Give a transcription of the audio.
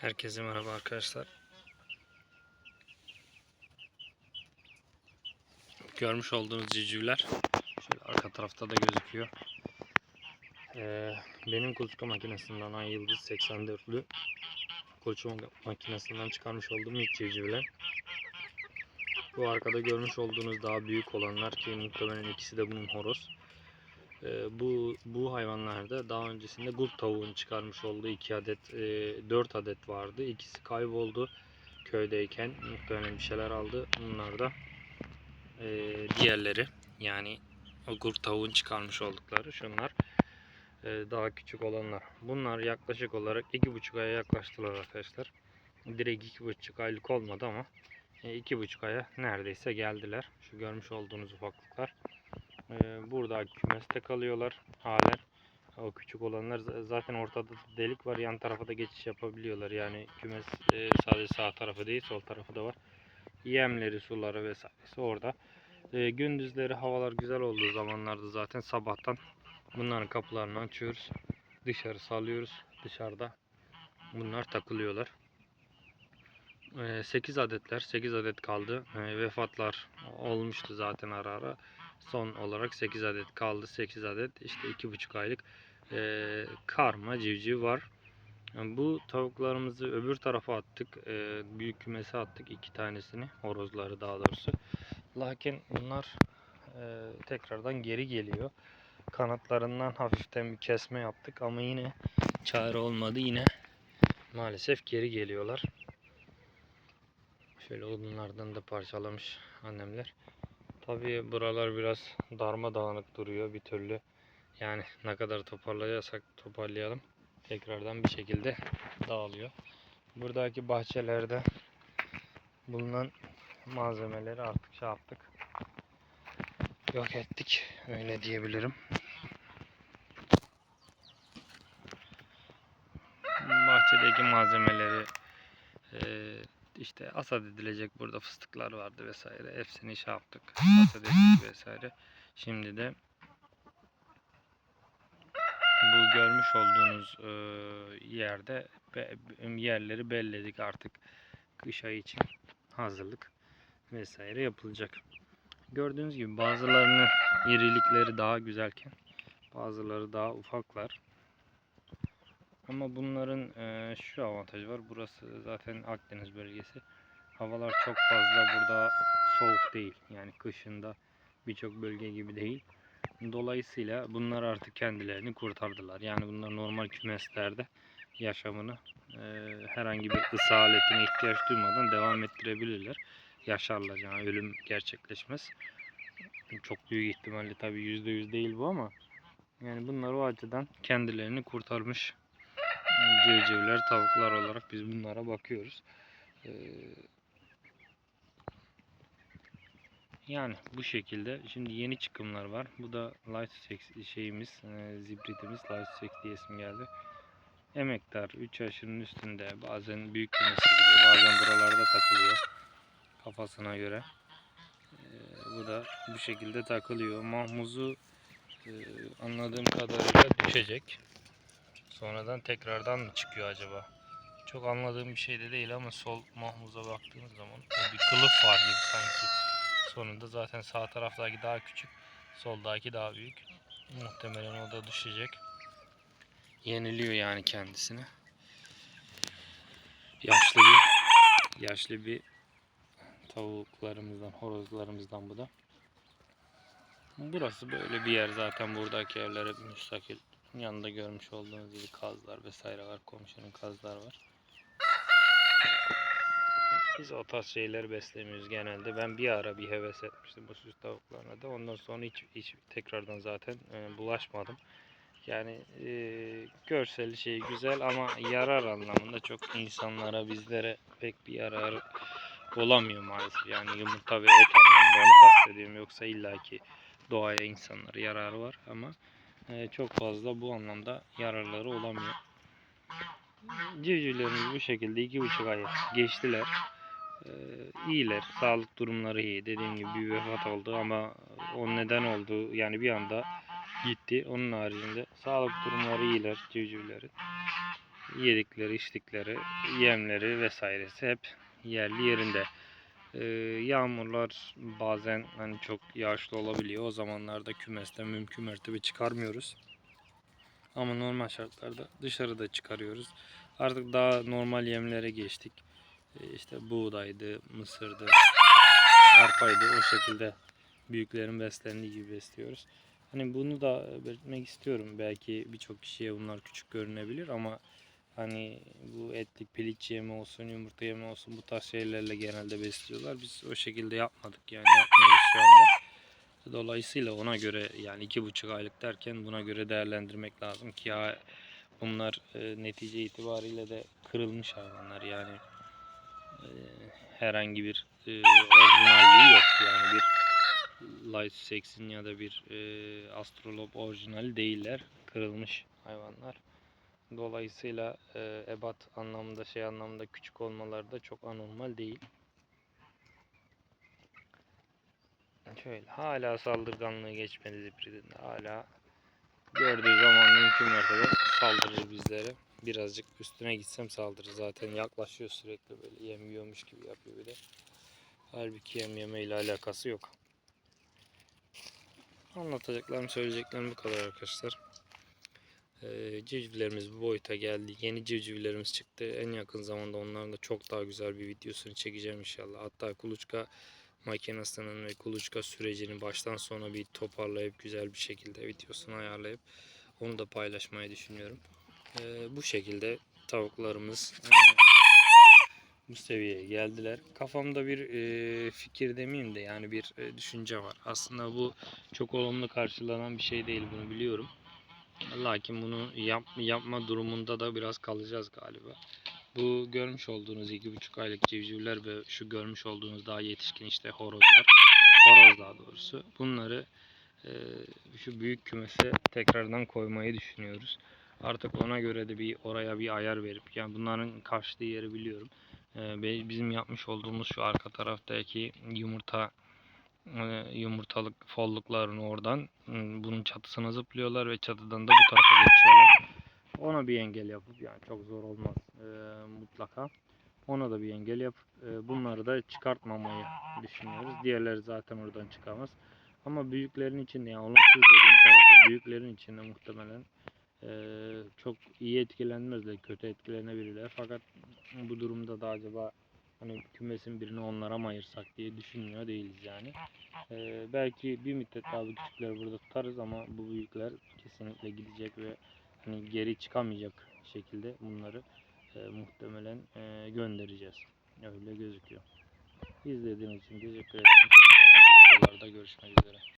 Herkese merhaba arkadaşlar. Görmüş olduğunuz civcivler şöyle arka tarafta da gözüküyor. Ee, benim kuluçka makinesinden Ay Yıldız 84'lü kuluçka makinesinden çıkarmış olduğum ilk civcivler. Bu arkada görmüş olduğunuz daha büyük olanlar ki muhtemelen ikisi de bunun horoz. Ee, bu bu hayvanlarda daha öncesinde gulp tavuğun çıkarmış olduğu iki adet, e, 4 adet vardı. İkisi kayboldu köydeyken. Muhtemelen bir şeyler aldı. Bunlar da e, diğerleri yani o gulp tavuğun çıkarmış oldukları şunlar. e, daha küçük olanlar. Bunlar yaklaşık olarak iki buçuk aya yaklaştılar arkadaşlar. Direkt iki buçuk aylık olmadı ama e, iki buçuk aya neredeyse geldiler. Şu görmüş olduğunuz ufaklıklar. Ee, burada kümeste kalıyorlar halen. O küçük olanlar zaten ortada da delik var. Yan tarafa da geçiş yapabiliyorlar. Yani kümes e, sadece sağ tarafı değil sol tarafı da var. Yemleri, suları vesairesi orada. E, gündüzleri havalar güzel olduğu zamanlarda zaten sabahtan bunların kapılarını açıyoruz. Dışarı salıyoruz. Dışarıda bunlar takılıyorlar. 8 adetler, 8 adet kaldı. Vefatlar olmuştu zaten ara ara son olarak 8 adet kaldı. 8 adet işte 2,5 aylık eee, karma civciv var. Bu tavuklarımızı öbür tarafa attık. Eee, büyük kümese attık iki tanesini. Horozları daha doğrusu. Lakin bunlar eee, tekrardan geri geliyor. Kanatlarından hafiften bir kesme yaptık ama yine çare olmadı. Yine maalesef geri geliyorlar. Şöyle odunlardan da parçalamış annemler. Tabii buralar biraz darmadağınık duruyor bir türlü. Yani ne kadar toparlayacaksak toparlayalım. Tekrardan bir şekilde dağılıyor. Buradaki bahçelerde bulunan malzemeleri artık şey yaptık. Yok ettik. Öyle diyebilirim. Bahçedeki malzemeleri eee işte asat edilecek burada fıstıklar vardı vesaire. Hepsini şey yaptık. Asat ettik vesaire. Şimdi de bu görmüş olduğunuz e, yerde be- yerleri belledik artık. Kış ayı için hazırlık vesaire yapılacak. Gördüğünüz gibi bazılarının irilikleri daha güzelken bazıları daha ufaklar. Ama bunların eee, şu avantajı var. Burası zaten Akdeniz bölgesi. Havalar çok fazla burada soğuk değil. Yani kışında birçok bölge gibi değil. Dolayısıyla bunlar artık kendilerini kurtardılar. Yani bunlar normal kümeslerde yaşamını eee, herhangi bir ısı aletine ihtiyaç duymadan devam ettirebilirler. Yaşarlar yani ölüm gerçekleşmez. Çok büyük ihtimalle tabii %100 değil bu ama yani bunlar o açıdan kendilerini kurtarmış civcivler, tavuklar olarak biz bunlara bakıyoruz. Ee, yani bu şekilde. Şimdi yeni çıkımlar var. Bu da Light Sex şeyimiz, e, zibritimiz Light Sex diye isim geldi. Emektar 3 yaşının üstünde bazen büyük kümese gidiyor bazen buralarda takılıyor kafasına göre. Ee, bu da bu şekilde takılıyor. Mahmuzu e, anladığım kadarıyla düşecek. Sonradan tekrardan mı çıkıyor acaba? Çok anladığım bir şey de değil ama sol mahmuza baktığımız zaman bir kılıf var gibi sanki. Sonunda zaten sağ taraftaki daha küçük, soldaki daha büyük. Muhtemelen o da düşecek. Yeniliyor yani kendisini. Yaşlı bir yaşlı bir tavuklarımızdan, horozlarımızdan bu da. Burası böyle bir yer zaten buradaki evler hep müstakil. Yanında görmüş olduğunuz gibi kazlar vesaire var. Komşunun kazlar var. Biz o tarz şeyler beslemiyoruz genelde. Ben bir ara bir heves etmiştim bu süs tavuklarına da. Ondan sonra hiç, hiç tekrardan zaten e, bulaşmadım. Yani e, görsel şey güzel ama yarar anlamında çok insanlara bizlere pek bir yarar olamıyor maalesef. Yani yumurta ve et anlamında onu kastediyorum. Yoksa illaki doğaya insanlara yararı var ama e, çok fazla bu anlamda yararları olamıyor. Civcivlerimiz bu şekilde iki buçuk ay geçtiler. E, iyiler. Sağlık durumları iyi. Dediğim gibi bir vefat oldu ama o neden oldu yani bir anda gitti. Onun haricinde sağlık durumları iyiler civcivlerin. Yedikleri, içtikleri, yemleri vesairesi hep yerli yerinde. Ee, yağmurlar bazen hani çok yağışlı olabiliyor. O zamanlarda kümesten mümkün mertebe çıkarmıyoruz. Ama normal şartlarda dışarıda çıkarıyoruz. Artık daha normal yemlere geçtik. Ee, işte buğdaydı, mısırdı, arpaydı o şekilde büyüklerin beslendiği gibi besliyoruz. Hani bunu da belirtmek istiyorum. Belki birçok kişiye bunlar küçük görünebilir ama hani bu etlik piliç yemi olsun, yumurta yemi olsun bu tarz şeylerle genelde besliyorlar. Biz o şekilde yapmadık yani yapmıyoruz şu anda. Dolayısıyla ona göre yani iki buçuk aylık derken buna göre değerlendirmek lazım ki ya bunlar e, netice itibariyle de kırılmış hayvanlar yani e, herhangi bir e, orijinalliği yok yani bir Lysusex'in ya da bir e, Astrolab orijinali değiller kırılmış hayvanlar. Dolayısıyla e, ebat anlamında şey anlamında küçük olmaları da çok anormal değil. Şöyle hala saldırganlığı geçmedi Ziprid'in. Hala gördüğü zaman mümkün mertebe saldırır bizlere. Birazcık üstüne gitsem saldırır. Zaten yaklaşıyor sürekli böyle yem yiyormuş gibi yapıyor bir de. Halbuki yem yeme ile alakası yok. Anlatacaklarım söyleyeceklerim bu kadar arkadaşlar. Ee, civcivlerimiz bu boyuta geldi. Yeni civcivlerimiz çıktı. En yakın zamanda onların da çok daha güzel bir videosunu çekeceğim inşallah. Hatta kuluçka makinesinin ve kuluçka sürecini baştan sona bir toparlayıp güzel bir şekilde videosunu ayarlayıp onu da paylaşmayı düşünüyorum. Ee, bu şekilde tavuklarımız e, bu seviyeye geldiler. Kafamda bir e, fikir demeyeyim de yani bir e, düşünce var. Aslında bu çok olumlu karşılanan bir şey değil bunu biliyorum. Lakin bunu yap, yapma durumunda da biraz kalacağız galiba. Bu görmüş olduğunuz iki buçuk aylık civcivler ve şu görmüş olduğunuz daha yetişkin işte horozlar, horoz daha doğrusu. Bunları e, şu büyük kümese tekrardan koymayı düşünüyoruz. Artık ona göre de bir oraya bir ayar verip yani bunların kaçtığı yeri biliyorum. E, bizim yapmış olduğumuz şu arka taraftaki yumurta yumurtalık folluklarını oradan m, bunun çatısına zıplıyorlar ve çatıdan da bu tarafa geçiyorlar. Ona bir engel yapıp yani çok zor olmaz e, mutlaka. Ona da bir engel yapıp e, bunları da çıkartmamayı düşünüyoruz. Diğerleri zaten oradan çıkamaz. Ama büyüklerin içinde yani olumsuz dediğim tarafı büyüklerin içinde muhtemelen e, çok iyi etkilenmezler, kötü etkilenebilirler. Fakat bu durumda da acaba hani kümesin birini onlara mı ayırsak diye düşünmüyor değiliz yani. Ee, belki bir müddet daha bu küçükleri burada tutarız ama bu büyükler kesinlikle gidecek ve hani geri çıkamayacak şekilde bunları e, muhtemelen e, göndereceğiz. Öyle gözüküyor. İzlediğiniz için teşekkür ederim. Sonraki videolarda görüşmek üzere.